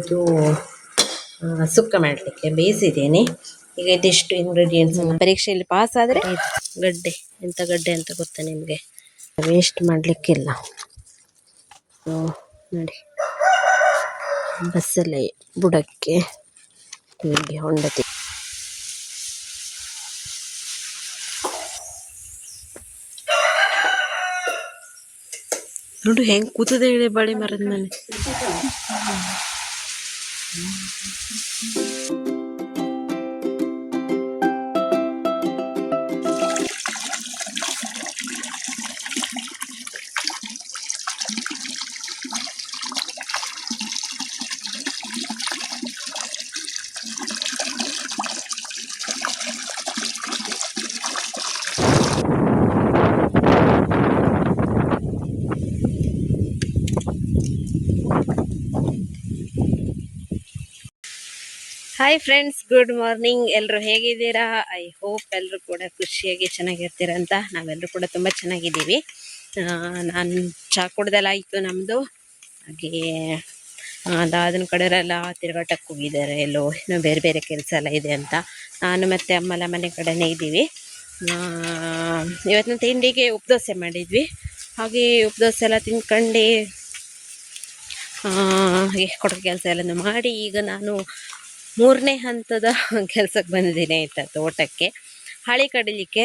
ಇದು ಸುಕ್ಕ ಮಾಡಲಿಕ್ಕೆ ಬೇಯಿಸಿದ್ದೇನೆ. ಈಗ ಇದಿಷ್ಟು ಇಂಗ್ರೀಡಿಯೆಂಟ್ಸ್ ಪರೀಕ್ಷೆಯಲ್ಲಿ ಪಾಸ್ ಆದರೆ ಗಡ್ಡೆ, ಎಂತ ಗಡ್ಡೆ ಅಂತ ಗೊತ್ತಾ ನಿಮಗೆ? ವೇಸ್ಟ್ ಮಾಡಲಿಕ್ಕಿಲ್ಲ. ನೋಡಿ. ಬಸ್ಸಲ್ಲಿ ಬುಡಕ್ಕೆ ನಿಮಗೆ ಹೊಂಡತಿ. ನೋಡು, ಹೆಂಗೆ ಕೂತದೆ ಹೇಳಿ ಬಳಿ ಮರದ ಮೇಲೆ. Música hi friends good morning ಎಲ್ಲರೂ ಹೇಗಿದ್ದೀರಾ? ಐ ಹೋಪ್ ಎಲ್ಲರೂ ಕೂಡ ಖುಷಿಯಾಗಿ ಚೆನ್ನಾಗಿರ್ತೀರ ಅಂತ ನಾವೆಲ್ಲರೂ ಕೂಡ ತುಂಬ ಚೆನ್ನಾಗಿದ್ದೀವಿ. ನಾನು ಚಹಾ ಕುಡ್ದೆಲ್ಲ ಆಯಿತು ನಮ್ಮದು ಹಾಗೆ ದಾದನ ಕಡೆಯವರೆಲ್ಲ ತಿರುಗಾಟಕ್ಕೆ ಹೋಗಿದ್ದಾರೆ. ಎಲ್ಲೋ ಇನ್ನೂ ಬೇರೆ ಬೇರೆ ಕೆಲಸ ಎಲ್ಲ ಇದೆ ಅಂತ. ನಾನು ಮತ್ತು ಅಮ್ಮಲ ಮನೆ ಕಡೆಯೇ ಇದ್ದೀವಿ. ಇವತ್ತಿನ ತಿಂಡಿಗೆ ಉಪದೋಸೆ ಮಾಡಿದ್ವಿ. ಹಾಗೆ ಉಪದೋಸೆ ಎಲ್ಲ ತಿನ್ಕೊಂಡು ಕೊಡೋ ಕೆಲಸ ಎಲ್ಲನೂ ಮಾಡಿ ಈಗ ನಾನು ಮೂರನೇ ಹಂತದ ಕೆಲಸಕ್ಕೆ ಬಂದಿದ್ದೀನಿ ಆಯಿತಾ ತೋಟಕ್ಕೆ. ಹಾಳೆ ಕಡಿಲಿಕ್ಕೆ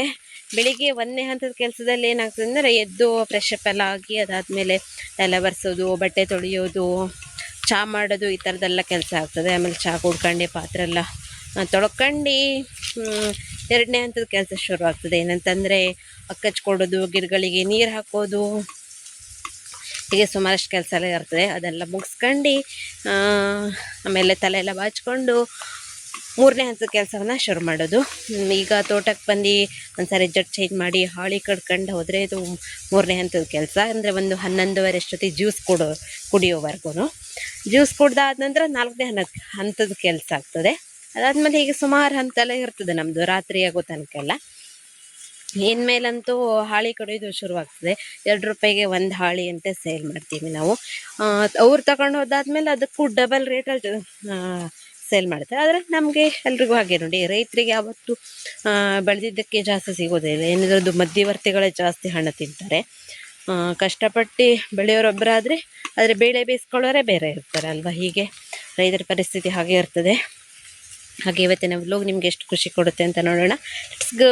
ಬೆಳಿಗ್ಗೆ ಒಂದನೇ ಹಂತದ ಕೆಲಸದಲ್ಲಿ ಏನಾಗ್ತದೆ ಅಂದರೆ ಎದ್ದು ಫ್ರೆಶ್ ಅಪ್ ಎಲ್ಲ ಆಗಿ ಅದಾದಮೇಲೆ ತಲೆ ಬರ್ಸೋದು ಬಟ್ಟೆ ತೊಳೆಯೋದು ಚಹಾ ಮಾಡೋದು ಈ ಥರದ್ದೆಲ್ಲ ಕೆಲಸ ಆಗ್ತದೆ. ಆಮೇಲೆ ಚಹಾ ಕುಡ್ಕೊಂಡು, ಪಾತ್ರೆ ಎಲ್ಲ ತೊಳ್ಕೊಂಡು ಎರಡನೇ ಹಂತದ ಕೆಲಸ ಶುರು ಆಗ್ತದೆ ಏನಂತಂದರೆ ಅಕ್ಕಚ್ಕೊಡೋದು, ಗಿಡಗಳಿಗೆ ನೀರು ಹಾಕೋದು ಹೀಗೆ ಸುಮಾರಷ್ಟು ಕೆಲಸ ಎಲ್ಲ ಇರ್ತದೆ. ಅದೆಲ್ಲ ಮುಗಿಸ್ಕೊಂಡು ಆಮೇಲೆ ತಲೆ ಎಲ್ಲ ಬಾಚ್ಕೊಂಡು ಮೂರನೇ ಹಂತದ ಕೆಲಸವನ್ನ ಶುರು ಮಾಡೋದು. ಈಗ ತೋಟಕ್ಕೆ ಬಂದು ಒಂದ್ಸರಿ ಜಡ್ ಚೇಂಜ್ ಮಾಡಿ ಹಾಳಿ ಕಡ್ಕೊಂಡು ಹೋದರೆ ಇದು ಮೂರನೇ ಹಂತದ ಕೆಲಸ. ಅಂದರೆ ಒಂದು ಹನ್ನೊಂದುವರೆ ಅಷ್ಟೊತ್ತಿಗೆ ಜ್ಯೂಸ್ ಕೊಡೋ ಕುಡಿಯೋವರೆಗೂ ಜ್ಯೂಸ್ ಕುಡ್ದಾದ ನಂತರ ನಾಲ್ಕನೇ ಹನ್ನ ಹಂತದ ಕೆಲಸ ಆಗ್ತದೆ. ಅದಾದಮೇಲೆ ಹೀಗೆ ಸುಮಾರು ಹಂತ ಎಲ್ಲ ಇರ್ತದೆ ನಮ್ಮದು ರಾತ್ರಿ ಆಗೋ ತನಕ ಎಲ್ಲ. ಇನ್ಮೇಲಂತೂ ಹಾಳಿ ಕಡಿಯೋದು ಶುರುವಾಗ್ತದೆ. ಎರಡು ರೂಪಾಯಿಗೆ ಒಂದು ಹಾಳಿ ಅಂತ ಸೇಲ್ ಮಾಡ್ತೀವಿ ನಾವು. ಅವ್ರು ತಗೊಂಡು ಹೋದಾದ್ಮೇಲೆ ಅದಕ್ಕೂ ಡಬಲ್ ರೇಟಲ್ಲಿ ಸೇಲ್ ಮಾಡ್ತಾರೆ. ಆದರೆ ನಮಗೆ ಎಲ್ರಿಗೂ ಹಾಗೆ ನೋಡಿ, ರೈತರಿಗೆ ಯಾವತ್ತು ಬೆಳೆದಿದ್ದಕ್ಕೆ ಜಾಸ್ತಿ ಸಿಗೋದಿಲ್ಲ ಏನಿದ್ರದ್ದು ಮಧ್ಯವರ್ತಿಗಳೇ ಜಾಸ್ತಿ ಹಣ ತಿಂತಾರೆ. ಕಷ್ಟಪಟ್ಟು ಬೆಳೆಯೋರೊಬ್ಬರಾದರೆ ಆದರೆ ಬೇಳೆ ಬೇಯಿಸ್ಕೊಳ್ಳೋರೇ ಬೇರೆ ಇರ್ತಾರೆ ಅಲ್ವಾ? ಹೀಗೆ ರೈತರ ಪರಿಸ್ಥಿತಿ ಹಾಗೆ ಇರ್ತದೆ. ಹಾಗೆ ಇವತ್ತಿನ ವ್ಲೋಗ್ ನಿಮ್ಗೆ ಎಷ್ಟು ಖುಷಿ ಕೊಡುತ್ತೆ ಅಂತ ನೋಡೋಣ. ಲೆಟ್ಸ್ ಗೋ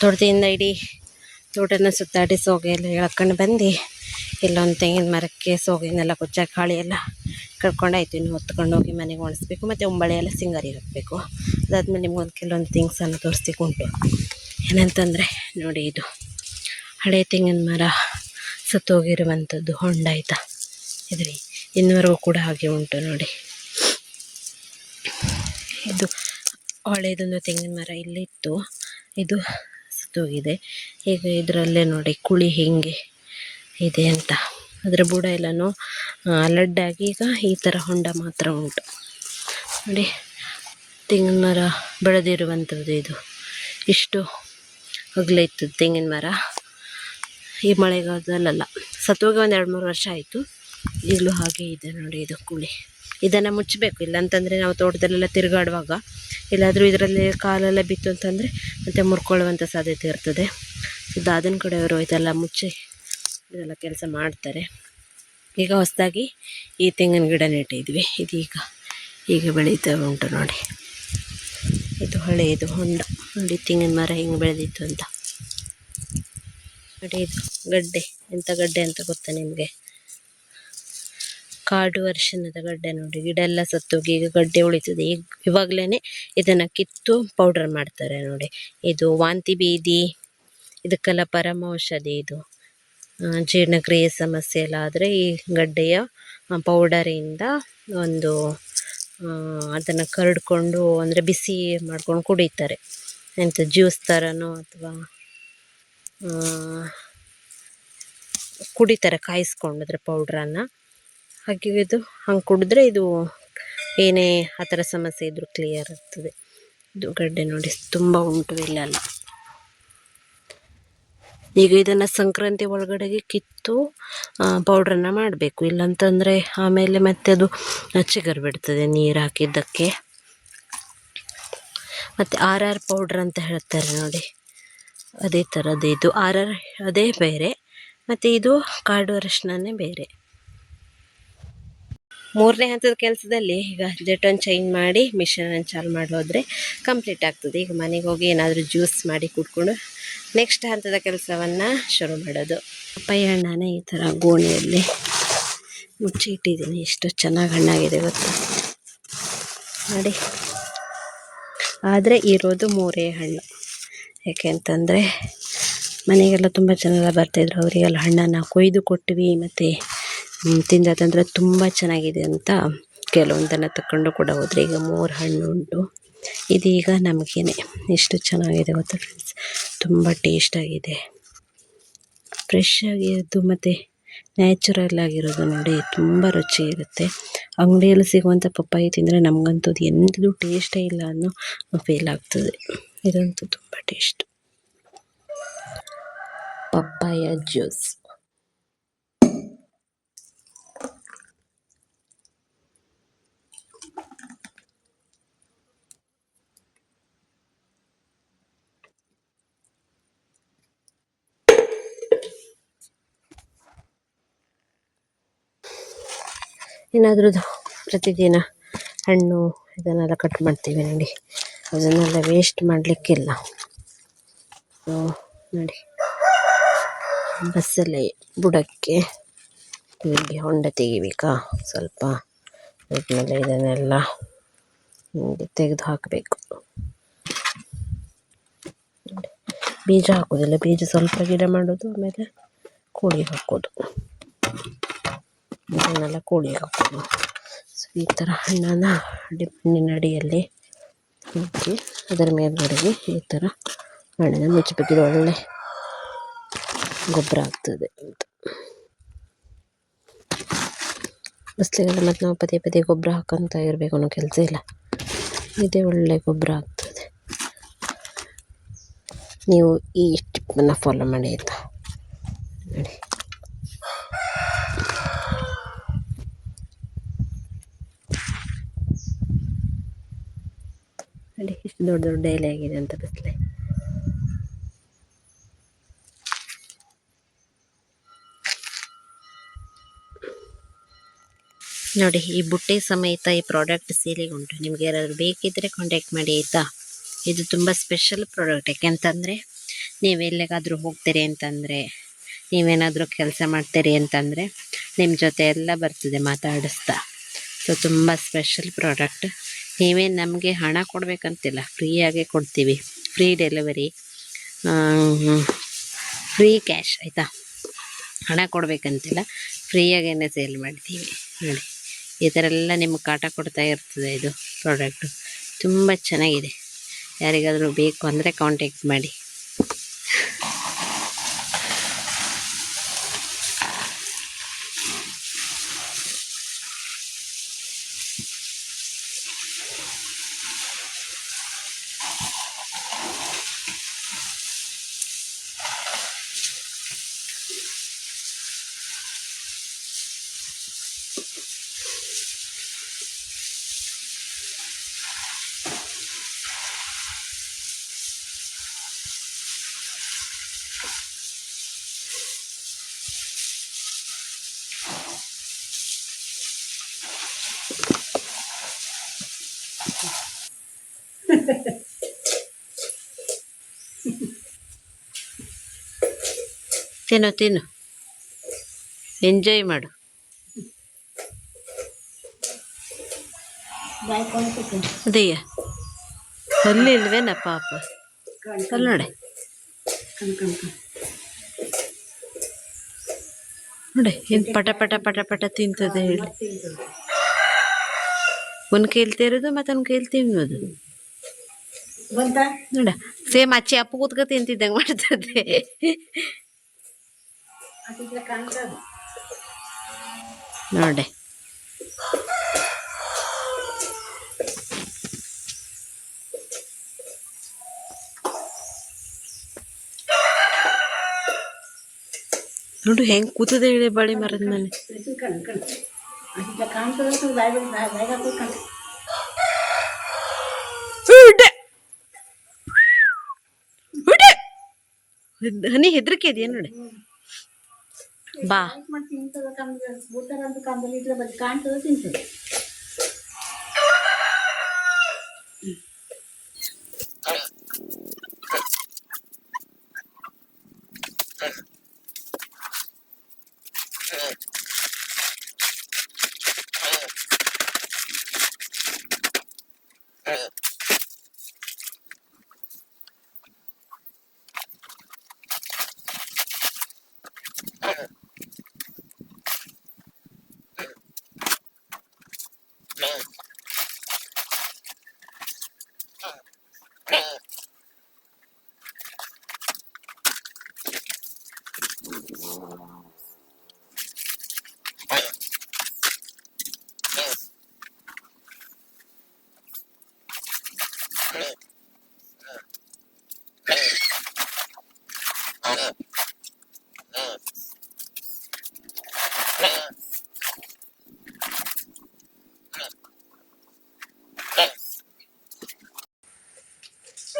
ತೋಟದಿಂದ ಇಡೀ ತೋಟನ ಸುತ್ತಾಡಿ ಸೋಗೆ ಎಲ್ಲ ಎಳ್ಕೊಂಡು ಬಂದು ಇಲ್ಲೊಂದು ತೆಂಗಿನ ಮರಕ್ಕೆ ಸೋಗಿನೆಲ್ಲ ಕೊಚ್ಚಾಕ ಎಲ್ಲ ಕರ್ಕೊಂಡಾಯ್ತು. ಇನ್ನು ಹೊತ್ಕೊಂಡು ಹೋಗಿ ಮನೆಗೆ ಒಣಸ್ಬೇಕು ಮತ್ತು ಒಂಬಳೆ ಎಲ್ಲ ಸಿಂಗಾರಿ ಹಾಕಬೇಕು ನಿಮ್ಗೆ ನಿಮ್ಗೊಂದು ಕೆಲವೊಂದು ಥಿಂಗ್ಸನ್ನು ಉಂಟು. ಏನಂತಂದರೆ ನೋಡಿ ಇದು. ಹಳೆ ತೆಂಗಿನ ಮರ ಸತ್ತೋಗಿರುವಂಥದ್ದು ಹೊಂಡ ಆಯಿತಾ? ಇದ್ರಿ ಇನ್ನುವರೆಗೂ ಕೂಡ ಹಾಗೆ ಉಂಟು ನೋಡಿ. ಇದು ಹಳೆಯದೊಂದು ತೆಂಗಿನ ಮರ ಇಲ್ಲಿತ್ತು. ಇದು ಸತ್ತೋಗಿದೆ ಈಗ ಇದರಲ್ಲೇ ನೋಡಿ ಕುಳಿ ಹೆಂಗೆ ಇದೆ ಅಂತ. ಅದರ ಬುಡ ಎಲ್ಲನೂ ಲಡ್ಡಾಗಿ ಈಗ ಈ ಥರ ಹೊಂಡ ಮಾತ್ರ ಉಂಟು. ನೋಡಿ ತೆಂಗಿನ ಮರ ಬೆಳೆದಿರುವಂಥದ್ದು ಇದು. ಇಷ್ಟು ಅಗಲ ತೆಂಗಿನ ಮರ. ಈ ಮಳೆಗಾಲದಲ್ಲ ಸತ್ತೋಗಿ ಒಂದು ಎರಡು ಮೂರು ವರ್ಷ ಆಯಿತು. ಈಗಲೂ ಹಾಗೆ ಇದೆ ನೋಡಿ ಇದು ಕುಳಿ. ಇದನ್ನು ಮುಚ್ಚಬೇಕು. ಇಲ್ಲಾಂತಂದರೆ ನಾವು ತೋಟದಲ್ಲೆಲ್ಲ ತಿರುಗಾಡುವಾಗ ಎಲ್ಲಾದರೂ ಇದರಲ್ಲಿ ಕಾಲೆಲ್ಲ ಬಿತ್ತು ಅಂತಂದರೆ ಮತ್ತೆ ಮುರ್ಕೊಳ್ಳುವಂಥ ಸಾಧ್ಯತೆ ಇರ್ತದೆ. ಸೊ ದಾದನ ಕಡೆಯವರು ಇದೆಲ್ಲ ಮುಚ್ಚಿ ಇದೆಲ್ಲ ಕೆಲಸ ಮಾಡ್ತಾರೆ. ಈಗ ಹೊಸದಾಗಿ ಈ ತೆಂಗಿನ ಗಿಡ ನೆಟ್ಟಿದ್ವಿ. ಇದೀಗ ಈಗ ಬೆಳೀತಾ ಉಂಟು ನೋಡಿ. ಇದು ಹಳೆಯದು ಹೊಂಡ. ನೋಡಿ, ತೆಂಗಿನ ಮರ ಹಿಂಗೆ ಬೆಳೆದಿತ್ತು ಅಂತ. ನೋಡಿ ಇದು ಗಡ್ಡೆ. ಎಂಥ ಗಡ್ಡೆ ಅಂತ ಗೊತ್ತಾ ನಿಮಗೆ? ಕಾಡು ಅರಿಶಿಣದ ಗಡ್ಡೆ ನೋಡಿ ಗಿಡ ಎಲ್ಲ ಸತ್ತೋಗಿ ಈಗ ಗಡ್ಡೆ ಉಳಿತದೆ. ಈಗ ಇವಾಗಲೇ ಇದನ್ನು ಕಿತ್ತು ಪೌಡರ್ ಮಾಡ್ತಾರೆ ನೋಡಿ. ಇದು ವಾಂತಿ ಬೀದಿ, ಇದಕ್ಕೆಲ್ಲ ಪರಮ ಔಷಧಿ ಇದು. ಜೀರ್ಣಕ್ರಿಯೆ ಸಮಸ್ಯೆ ಎಲ್ಲ ಆದರೆ ಈ ಗಡ್ಡೆಯ ಪೌಡರಿಂದ ಒಂದು ಅದನ್ನು ಕರಡ್ಕೊಂಡು ಅಂದರೆ ಬಿಸಿ ಮಾಡ್ಕೊಂಡು ಕುಡಿತಾರೆ. ಎಂಥ ಜ್ಯೂಸ್ ಥರನೋ ಅಥವಾ ಕುಡಿತಾರೆ, ಕಾಯಿಸ್ಕೊಂಡು ಅದರ ಪೌಡ್ರನ್ನು ಹಾಗೆ ಹಂಗೆ ಕುಡಿದ್ರೆ ಇದು ಏನೇ ಆ ಥರ ಸಮಸ್ಯೆ ಇದ್ದರೂ ಕ್ಲಿಯರ್ ಆಗ್ತದೆ. ಇದು ಗಡ್ಡೆ ನೋಡಿ, ತುಂಬ ಉಂಟು ಇಲ್ಲೆಲ್ಲ ಈಗ ಇದನ್ನು ಸಂಕ್ರಾಂತಿ ಒಳಗಡೆಗೆ ಕಿತ್ತು ಪೌಡ್ರನ್ನು ಮಾಡಬೇಕು. ಇಲ್ಲಂತಂದರೆ ಆಮೇಲೆ ಮತ್ತೆ ಅದು ಚಿಗರ್ ಬಿಡ್ತದೆ ನೀರು ಹಾಕಿದ್ದಕ್ಕೆ. ಮತ್ತು ಆರ್ ಆರ್ ಪೌಡ್ರ್ ಅಂತ ಹೇಳ್ತಾರೆ ನೋಡಿ. ಅದೇ ಥರದ್ದು ಇದು. ಆರ್ ಆರ್ ಅದೇ ಬೇರೆ. ಮತ್ತು ಇದು ಕಾಡು ಅರಶಿನನೇ ಬೇರೆ. ಮೂರನೇ ಹಂತದ ಕೆಲಸದಲ್ಲಿ ಈಗ ಜೆಟನ್ ಚೇಂಜ್ ಮಾಡಿ ಮಿಷನನ್ನು ಚಾಲು ಮಾಡೋದ್ರೆ ಕಂಪ್ಲೀಟ್ ಆಗ್ತದೆ. ಈಗ ಮನೆಗೆ ಹೋಗಿ ಏನಾದರೂ ಜ್ಯೂಸ್ ಮಾಡಿ ಕುಡ್ಕೊಂಡು ನೆಕ್ಸ್ಟ್ ಹಂತದ ಕೆಲಸವನ್ನು ಶುರು ಮಾಡೋದು. ಪಪ್ಪಾಯ ಹಣ್ಣನ್ನ ಈ ಥರ ಗೋಣಿಯಲ್ಲಿ ಮುಚ್ಚಿ ಇಟ್ಟಿದ್ದೀನಿ ಎಷ್ಟು ಚೆನ್ನಾಗಿ ಹಣ್ಣಾಗಿದೆ ಗೊತ್ತಾ? ನೋಡಿ. ಆದರೆ ಇರೋದು ಮೂರೇ ಹಣ್ಣು. ಯಾಕೆಂತಂದರೆ ಮನೆಗೆಲ್ಲ ತುಂಬ ಜನ ಬರ್ತಾಯಿದ್ರು ಅವರಿಗೆಲ್ಲ ಹಣ್ಣನ್ನು ಕೊಯ್ದು ಕೊಟ್ವಿ ಮತ್ತು ತಿಂದದಂದ್ರೆ ತುಂಬ ಚೆನ್ನಾಗಿದೆ ಅಂತ ಕೆಲವೊಂದನ್ನು ತಗೊಂಡು ಕೂಡ ಹೋದ್ರೆ ಈಗ ಮೂರು ಹಣ್ಣು ಉಂಟು. ಇದೀಗ ನಮಗೇನೆ ಎಷ್ಟು ಚೆನ್ನಾಗಿದೆ ಗೊತ್ತಾ ಫ್ರೆಂಡ್ಸ್ ತುಂಬ ಟೇಸ್ಟಾಗಿದೆ ಫ್ರೆಶ್ ಆಗಿರೋದು ಮತ್ತು ನ್ಯಾಚುರಲ್ ಆಗಿರೋದು ನೋಡಿ, ತುಂಬ ರುಚಿ ಇರುತ್ತೆ. ಅಂಗಡಿಯಲ್ಲಿ ಸಿಗುವಂಥ ಪಪ್ಪಾಯಿ ತಿಂದರೆ ನಮಗಂತೂ ಅದು ಎಂದೂ ಟೇಸ್ಟೇ ಇಲ್ಲ ಅನ್ನೋ ಫೀಲ್ ಆಗ್ತದೆ. ಇದಂತೂ ತುಂಬ ಟೇಸ್ಟ್ ಪಪ್ಪಾಯ ಜ್ಯೂಸ್ ಏನಾದರೂ ಪ್ರತಿದಿನ ಹಣ್ಣು ಇದನ್ನೆಲ್ಲ ಕಟ್ ಮಾಡ್ತೀವಿ ನೋಡಿ. ಅದನ್ನೆಲ್ಲ ವೇಸ್ಟ್ ಮಾಡಲಿಕ್ಕಿಲ್ಲ. ನೋಡಿ. ಬಸ್ಸಲ್ಲಿ ಬುಡಕ್ಕೆ ಇಲ್ಲಿ ಹೊಂಡ ತೆಗಿಬೇಕಾ? ಸ್ವಲ್ಪ ಆದಮೇಲೆ ಇದನ್ನೆಲ್ಲ ತೆಗೆದು ಹಾಕಬೇಕು. ಬೀಜ ಹಾಕೋದಿಲ್ಲ. ಬೀಜ ಸ್ವಲ್ಪ ಗಿಡ ಮಾಡೋದು, ಆಮೇಲೆ ಕೋಳಿ ಹಾಕೋದು. ಇದನ್ನೆಲ್ಲ ಕೋಳಿ ಹಾಕೋದು ಸೊ ಈ ಥರ ಹಣ್ಣನ್ನು ಡಿಪ್ಪಿನ ಅಡಿಯಲ್ಲಿ ಮುಚ್ಚಿ ಅದರ ಮೇಲ್ಗಡೆಗೆ ಈ ಥರ ಹಣ್ಣನ್ನು ಮುಚ್ಚಿಬಿಟ್ಟಿದ್ರೆ ಒಳ್ಳೆ ಗೊಬ್ಬರ ಆಗ್ತದೆ ಅಂತ. ಬಸ್ಲಿಗೆಲ್ಲ ಮತ್ತು ನಾವು ಪದೇ ಪದೇ ಗೊಬ್ಬರ ಹಾಕೊಂತ ಇರಬೇಕು ಅನ್ನೋ ಕೆಲಸ ಇಲ್ಲ. ಇದೇ ಒಳ್ಳೆ ಗೊಬ್ಬರ ಆಗ್ತದೆ. ನೀವು ಈ ಟಿಪ್ಪನ್ನು ಫಾಲೋ ಮಾಡಿ ಆಯಿತಾ? ನೋಡಿ ನೋಡಿ ಎಷ್ಟು ದೊಡ್ಡ ದೊಡ್ಡ ಎಲೆ ಆಗಿದೆ ಅಂತ ಬಿಸಿಲೆ. ನೋಡಿ, ಈ ಬುಟ್ಟೆ ಸಮೇತ ಈ ಪ್ರಾಡಕ್ಟ್ ಸೀಲಿಗೆ ಉಂಟು. ನಿಮ್ಗೆ ಯಾರಾದರೂ ಬೇಕಿದ್ರೆ ಕಾಂಟ್ಯಾಕ್ಟ್ ಮಾಡಿ, ಆಯ್ತಾ? ಇದು ತುಂಬ ಸ್ಪೆಷಲ್ ಪ್ರಾಡಕ್ಟ್ ಯಾಕೆಂತಂದರೆ, ನೀವು ಎಲ್ಲಿಗಾದರೂ ಹೋಗ್ತೀರಿ ಅಂತಂದರೆ, ನೀವೇನಾದರೂ ಕೆಲಸ ಮಾಡ್ತೀರಿ ಅಂತಂದರೆ ನಿಮ್ಮ ಜೊತೆ ಎಲ್ಲ ಬರ್ತದೆ ಮಾತಾಡಿಸ್ತಾ. ಸೊ ತುಂಬ ಸ್ಪೆಷಲ್ ಪ್ರಾಡಕ್ಟ್ ನೀವೇನು ನಮಗೆ ಹಣ ಕೊಡಬೇಕಂತಿಲ್ಲ. ಫ್ರೀಯಾಗೆ ಕೊಡ್ತೀವಿ. ಫ್ರೀ ಡೆಲಿವರಿ ಫ್ರೀ ಕ್ಯಾಶ್ ಆಯಿತಾ? ಹಣ ಕೊಡಬೇಕಂತಿಲ್ಲ. ಫ್ರೀಯಾಗೇನೆ ಸೇಲ್ ಮಾಡ್ತೀವಿ. ನೋಡಿ, ಈ ಥರ ಎಲ್ಲ ನಿಮ್ಗೆ ಕಾಟ ಕೊಡ್ತಾ ಇರ್ತದೆ ಇದು ಪ್ರಾಡಕ್ಟು ತುಂಬ ಚೆನ್ನಾಗಿದೆ. ಯಾರಿಗಾದರೂ ಬೇಕು ಅಂದರೆ ಕಾಂಟ್ಯಾಕ್ಟ್ ಮಾಡಿ. ತಿನ್ನು ತಿನ್ನು. ಎಂಜಾಯ್ ಮಾಡು. ಅದೇಯ ಅಲ್ಲಿ ಇಲ್ವೇನ ಪಾಪ? ಅಲ್ಲಿ ನೋಡಿ. ನೋಡಿ ಏನು ಪಟ ಪಟ ಪಟ ಪಟ ತಿಂತದೆ ಹೇಳಿ. ಒಂದು ಕೈಲಿ ತೆರೆದು ಮತ್ತೊಂದು ಕೈಲಿ ತಿನ್ನೋದು ಬಂತ ನೋಡ ಸೇಮ್ ಅಚ್ಚಿ ಅಪ್ಪು ಕೂತ್ಕ ತಿಂತಿದ್ದಂಗೆ ಮಾಡ್ತದೆ ಅದಿಲ್ಲ ಕಾಣ್ತದ ನೋಡಿ ನೋಡು ಹೆಂಗ್ ಕೂತದೆ ಹೇಳಿ ಬಳಿ ಮರದ ಮೇಲೆ ಇದು ಕಣ್ ಕಣ್ ಅದಿಲ್ಲ ಕಾಣ್ತದ ಹನಿ ಹೆದರಿಕೆ ಇದೆಯಾ ನೋಡಿ? ಬಾ.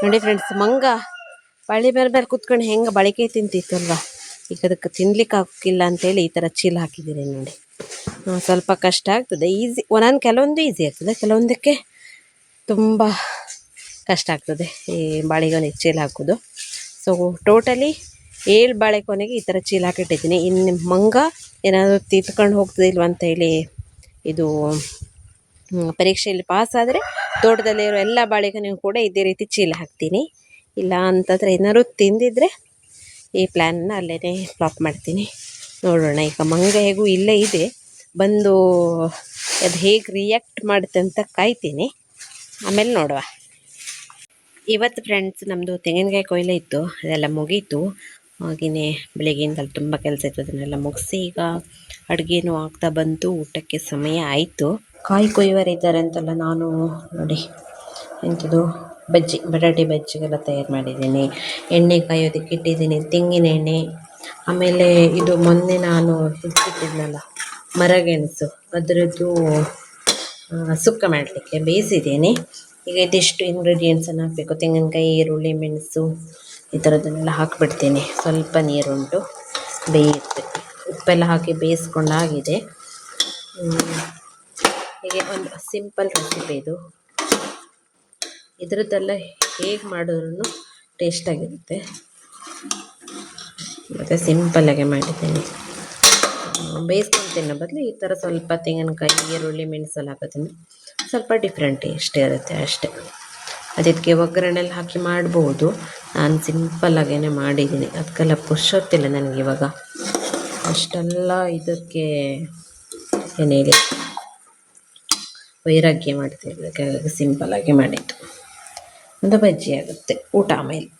ನೋಡಿ ಫ್ರೆಂಡ್ಸ್ ಮಂಗ ಬಳಿ ಮೇಲೆ ಮೇಲೆ ಕುತ್ಕೊಂಡು ಹೆಂಗೆ ಬಳಕೆ ತಿಂತಿತ್ತಲ್ವಾ? ಈಗ ಅದಕ್ಕೆ ತಿನ್ಲಿಕ್ಕೆ ಹಾಕಿಲ್ಲ ಅಂತೇಳಿ ಈ ಥರ ಚೀಲ ಹಾಕಿದ್ದೀನಿ ನೋಡಿ. ಸ್ವಲ್ಪ ಕಷ್ಟ ಆಗ್ತದೆ, ಈಸಿ, ಒಂದೊಂದು ಕೆಲವೊಂದು ಈಸಿ ಆಗ್ತದೆ, ಕೆಲವೊಂದಕ್ಕೆ ತುಂಬ ಕಷ್ಟ ಆಗ್ತದೆ. ಈ ಬಾಳೆಗೊನೆಗೆ ಚೀಲ ಹಾಕೋದು. ಸೊ ಟೋಟಲಿ ಏಳು ಬಾಳೆಕೊನೆಗೆ ಈ ಥರ ಚೀಲ ಹಾಕಿಟ್ಟಿದ್ದೀನಿ. ಇನ್ನು ಮಂಗ ಏನಾದರೂ ತಿತ್ಕೊಂಡು ಹೋಗ್ತದೆ ಇಲ್ವ ಅಂತ ಹೇಳಿ ಇದು ಪರೀಕ್ಷೆಯಲ್ಲಿ ಪಾಸ್ ಆದರೆ ತೋಟದಲ್ಲಿರೋ ಎಲ್ಲ ಬಾಳೆಗೊನೆಗೂ ಕೂಡ ಇದೇ ರೀತಿ ಚೀಲ ಹಾಕ್ತೀನಿ. ಇಲ್ಲ ಅಂತಂದರೆ ಏನಾದ್ರು ತಿಂದಿದ್ರೆ ಈ ಪ್ಲ್ಯಾನ್ನ ಅಲ್ಲೇ ಫ್ಲಾಪ್ ಮಾಡ್ತೀನಿ. ನೋಡೋಣ, ಈಗ ಮಂಗ ಹೇಗೂ ಇಲ್ಲೇ ಇದೆ. ಬಂದು ಅದು ಹೇಗೆ ರಿಯಾಕ್ಟ್ ಮಾಡುತ್ತೆ ಅಂತ ಕಾಯ್ತೀನಿ. ಆಮೇಲೆ ನೋಡುವ. ಇವತ್ತು ಫ್ರೆಂಡ್ಸ್ ನಮ್ಮದು ತೆಂಗಿನಕಾಯಿ ಕೊಯ್ಲೆ ಇತ್ತು, ಅದೆಲ್ಲ ಮುಗೀತು. ಹಾಗೆಯೇ ಬೆಳಗ್ಗೆಯಿಂದಲೂ ತುಂಬ ಕೆಲಸ ಇತ್ತು, ಅದನ್ನೆಲ್ಲ ಮುಗಿಸಿ ಈಗ ಅಡುಗೆನೂ ಆಗ್ತಾ ಬಂತು, ಊಟಕ್ಕೆ ಸಮಯ ಆಯಿತು. ಕಾಯಿ ಕೊಯ್ಯುವರಿದ್ದಾರೆ ಅಂತಲ್ಲ ನಾನು ನೋಡಿ, ಎಂಥದ್ದು ಬಜ್ಜಿ, ಬಟಾಟೆ ಬಜ್ಜಿಗೆಲ್ಲ ತಯಾರು ಮಾಡಿದ್ದೀನಿ. ಎಣ್ಣೆ ಕಾಯೋದಕ್ಕೆ ಇಟ್ಟಿದ್ದೀನಿ, ತೆಂಗಿನ ಎಣ್ಣೆ. ಆಮೇಲೆ ಇದು ಮೊನ್ನೆ ನಾನು ಇಟ್ಟಿದ್ನಲ್ಲ ಮರಗೆಣಸು. ಅದರದ್ದು ಸುಕ್ಕ ಮಾಡಲಿಕ್ಕೆ ಬೇಯಿಸಿದ್ದೀನಿ. ಈಗ ಇದಿಷ್ಟು ಇಂಗ್ರೀಡಿಯೆಂಟ್ಸನ್ನು ಹಾಕಬೇಕು. ತೆಂಗಿನಕಾಯಿ, ಈರುಳ್ಳಿ, ಮೆಣಸು ಈ ಥರದ್ದನ್ನೆಲ್ಲ ಹಾಕಿಬಿಡ್ತೀನಿ. ಸ್ವಲ್ಪ ನೀರುಂಟು ಬೇಯುತ್ತೆ ಉಪ್ಪೆಲ್ಲ ಹಾಕಿ ಬೇಯಿಸ್ಕೊಂಡಾಗಿದೆ. ಹೀಗೆ ಒಂದು ಸಿಂಪಲ್ ರೆಸಿಪಿ ಇದು. ಇದರದ್ದೆಲ್ಲ ಹೇಗೆ ಮಾಡಿದ್ರೂ ಟೇಸ್ಟಾಗಿರುತ್ತೆ ಮತ್ತು ಸಿಂಪಲ್ಲಾಗೆ ಮಾಡಿದ್ದೀನಿ. ಬೇಯಿಸ್ಕೊಂಡು ತಿನ್ನೋ ಬದಲು ಈ ಥರ ಸ್ವಲ್ಪ ತೆಂಗಿನಕಾಯಿ, ಈರುಳ್ಳಿ, ಮೆಣಸೆಲ್ಲ ಹಾಕೋದ್ರಿಂದ ಸ್ವಲ್ಪ ಡಿಫ್ರೆಂಟ್ ಟೇಸ್ಟ್ ಇರುತ್ತೆ ಅಷ್ಟೇ. ಅದಕ್ಕೆ ಒಗ್ಗರಣೆಲ್ಲಿ ಹಾಕಿ ಮಾಡ್ಬೋದು. ನಾನು ಸಿಂಪಲ್ಲಾಗೇ ಮಾಡಿದ್ದೀನಿ. ಅದಕ್ಕೆಲ್ಲ ಪುಷ್ಟಿಲ್ಲ ನನಗೆ ಇವಾಗ. ಅಷ್ಟೆಲ್ಲ ಇದಕ್ಕೆ ಏನಿದೆ ವೈರಾಗ್ಯ ಸಿಂಪಲ್ ಸಿಂಪಲ್ಲಾಗಿ ಮಾಡಿದ್ದು. ಒಂದು ಬಜ್ಜಿ ಆಗುತ್ತೆ. ಊಟ ಆಮೇಲೆ.